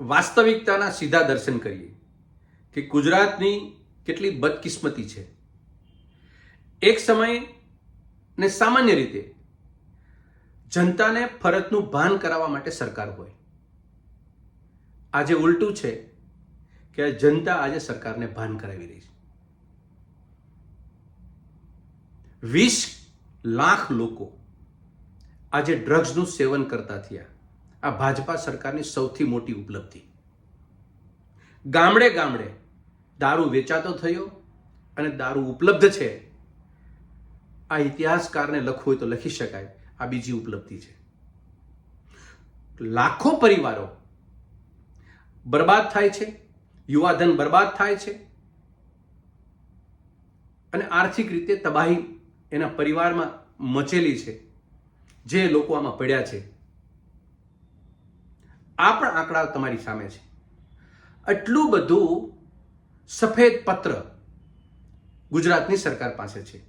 વાસ્તવિકતાના સીધા દર્શન કરીએ કે ગુજરાતની કેટલી બદકિસ્મતી છે. એક સમય ને સામાન્ય રીતે જનતાને ફરજનું ભાન કરાવવા માટે સરકાર હોય. આજે ઉલટું છે કે જનતા આજે સરકારને ભાન કરાવી રહી છે. વીસ લાખ લોકો આજે ડ્રગ્સનું સેવન કરતા થયા. આ ભાજપા સરકારની સૌથી મોટી ઉપલબ્ધિ. ગામડે ગામડે દારૂ વેચાતો થયો અને દારૂ ઉપલબ્ધ છે. આ ઇતિહાસકારને લખવું હોય તો લખી શકાય. આ બીજી ઉપલબ્ધિ છે. લાખો પરિવારો બરબાદ થાય છે. યુવાધન બરબાદ થાય છે. અને આર્થિક રીતે તબાહી એના પરિવારમાં મચેલી છે. જે લોકો આમાં પડ્યા છે. આ પણ આંકડા તમારી સામે છે. આટલું બધું સફેદ પત્ર ગુજરાતની સરકાર પાસે છે.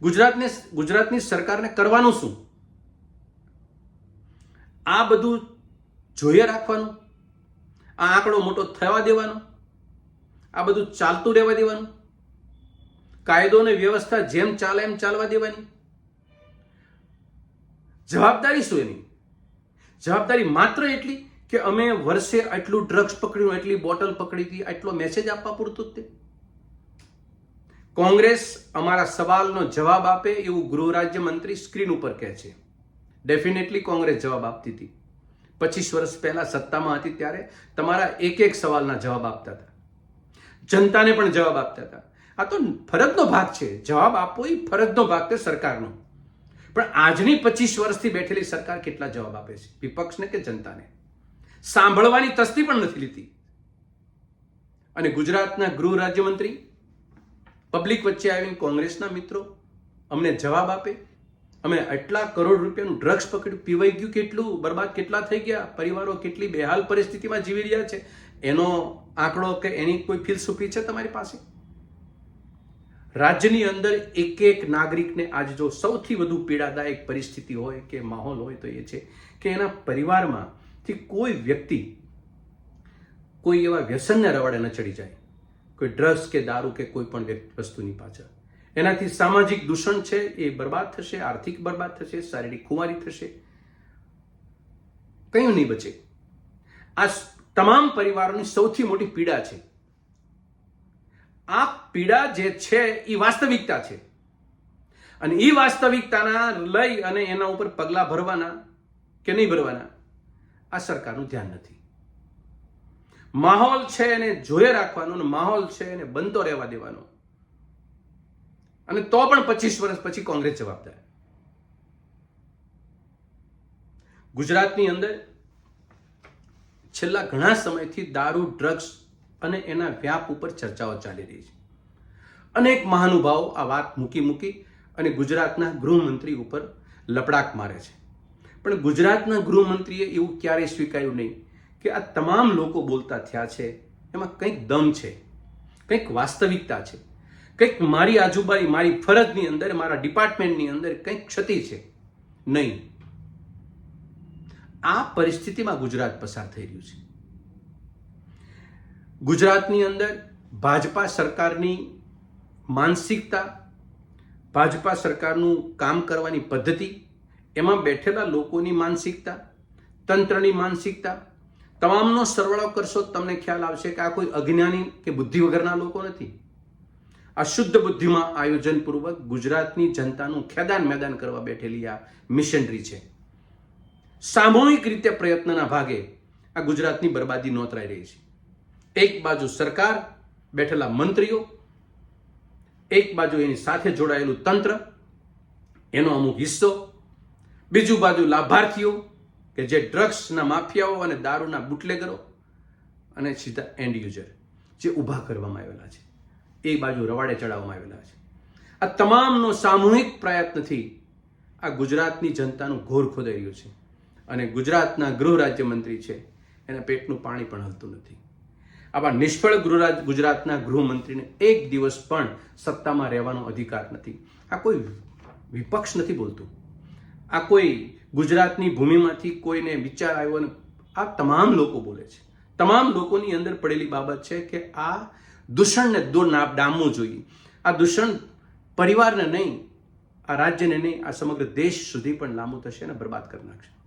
ગુજરાતને ગુજરાતની સરકારને કરવાનું શું? આ બધું જોઈએ રાખવાનું? આ આંકડો મોટો થવા દેવાનો? આ બધું ચાલતું રહેવા દેવાનું? કાયદો અને વ્યવસ્થા જેમ ચાલે એમ ચાલવા દેવાની? જવાબદારી શું એની? જવાબદારી માત્ર એટલી કે અમે વર્ષે આટલું ડ્રગ્સ પકડ્યું એટલી બોટલ પકડી હતી, આટલો મેસેજ આપવા પૂરતું જ તે. કોંગ્રેસ અમારા સવાલનો જવાબ આપે એવું ગૃહ રાજ્યમંત્રી સ્ક્રીન ઉપર કહે છે. ડેફિનેટલી કોંગ્રેસ જવાબ આપતી હતી. પચીસ વર્ષ પહેલા સત્તામાં હતી ત્યારે તમારા એક એક સવાલના જવાબ આપતા હતા. જનતાને પણ જવાબ આપતા હતા. આ તો ફરજનો ભાગ છે. જવાબ આપવો એ ફરજનો ભાગ છે સરકારનો. પણ આજની પચીસ વર્ષથી બેઠેલી સરકાર કેટલા જવાબ આપે છે? વિપક્ષને કે જનતાને? સાંભળવાની તસ્તી પણ નથી લીધી. અને ગુજરાતના ગૃહ રાજ્યમંત્રી, પબ્લિક વચ્ચે આવીને કોંગ્રેસના મિત્રો અમને જવાબ આપે. અમે આટલા કરોડ રૂપિયાનું ડ્રગ્સ પકડ્યું, પીવાઈ ગયું કેટલું, બરબાદ કેટલા થઈ ગયા, પરિવારો કેટલી બેહાલ પરિસ્થિતિમાં જીવી રહ્યા છે? એનો આંકડો કે એની કોઈ ફિલસૂફી છે તમારી પાસે? રાજ્યની અંદર એક એક નાગરિકને આજે જો સૌથી વધુ પીડાદાયક પરિસ્થિતિ હોય કે માહોલ હોય તો એ છે કે એના પરિવારમાંથી કોઈ વ્યક્તિ કોઈ એવા વ્યસનને રવાડે ન ચડી જાય. કોઈ ડ્રગ્સ કે દારૂ કે કોઈ પણ વસ્તુની પાછળ. એનાથી સામાજિક દૂષણ છે એ બરબાદ થશે, આર્થિક બરબાદ થશે, શારીરિક ખુમારી થશે. કયું નહીં બચે. આ તમામ પરિવારોની સૌથી મોટી પીડા છે આ પીડા જે છે એ વાસ્તવિકતા છે. અને એ વાસ્તવિકતાના લઈ અને એના ઉપર પગલાં ભરવાના કે નહીં ભરવાના, આ સરકારનું ધ્યાન નથી. માહોલ છે એને જોયે રાખવાનો અને માહોલ છે એને બનતો રહેવા દેવાનો. અને તો પણ પચીસ વર્ષ પછી કોંગ્રેસ જવાબદાર ગુજરાતની અંદર છેલ્લા ઘણા સમયથી દારૂ, ડ્રગ્સ અને એના વ્યાપ ઉપર ચર્ચાઓ ચાલી રહી છે. અનેક મહાનુભાવો આ વાત મૂકી મૂકી અને ગુજરાતના ગૃહમંત્રી ઉપર લપડાક મારે છે. પણ ગુજરાતના ગૃહમંત્રીએ એવું ક્યારેય સ્વીકાર્યું નહીં કે આ તમામ લોકો બોલતા થયા છે, એમાં કંઈક દમ છે, કંઈક વાસ્તવિકતા છે, કંઈક મારી આજુબાજુ, મારી ફરજની અંદર, મારા ડિપાર્ટમેન્ટની અંદર કંઈક ક્ષતિ છે. નહીં. આ પરિસ્થિતિમાં ગુજરાત પસાર થઈ રહ્યું છે. ગુજરાતની અંદર ભાજપા સરકારની માનસિકતા, ભાજપા સરકારનું કામ કરવાની પદ્ધતિ, એમાં બેઠેલા લોકોની માનસિકતા, તંત્રની માનસિકતા, તમામનો સરવાળો કરશો તમને ખ્યાલ આવશે કે આ કોઈ અજ્ઞાની કે બુદ્ધિ વગરના લોકો નથી. આ શુદ્ધ બુદ્ધિમાં આયોજનપૂર્વક ગુજરાતની જનતાનું ખેદાન મેદાન કરવા બેઠેલી આ મિશનરી છે. સામૂહિક રીતે પ્રયત્નના ભાગે આ ગુજરાતની બરબાદી નોતરાઈ રહી છે. એક બાજુ સરકાર, બેઠેલા મંત્રીઓ, એક બાજુ એની સાથે જોડાયેલું તંત્ર, એનો અમુક હિસ્સો, બીજું બાજુ લાભાર્થીઓ, કે જે ડ્રગ્સના માફિયાઓ અને દારૂના બુટલેગરો અને સીધા એન્ડ યુઝર જે ઊભા કરવામાં આવેલા છે. એ બાજુ રવાડે ચડાવવામાં આવેલા છે. આ તમામનો સામૂહિક પ્રયત્નથી આ ગુજરાતની જનતાનું ઘોર ખોદાઈ રહ્યું છે. અને ગુજરાતના ગૃહ રાજ્યમંત્રી છે. એના પેટનું પાણી પણ હલતું નથી. આવા નિષ્ફળ ગૃહરાજ, ગુજરાતના ગૃહમંત્રીને એક દિવસ પણ સત્તામાં રહેવાનો અધિકાર નથી. આ કોઈ વિપક્ષ નથી બોલતું. આ કોઈ ગુજરાતની ભૂમિમાંથી કોઈને વિચાર આવ્યો અને આ તમામ લોકો બોલે છે. તમામ લોકોની અંદર પડેલી બાબત છે કે આ દૂષણને દૂર ના ડામવું જોઈએ. આ દૂષણ પરિવારને નહીં, આ રાજ્યને નહીં, આ સમગ્ર દેશ સુધી પણ લાંબુ થશે અને બરબાદ કરી નાખશે.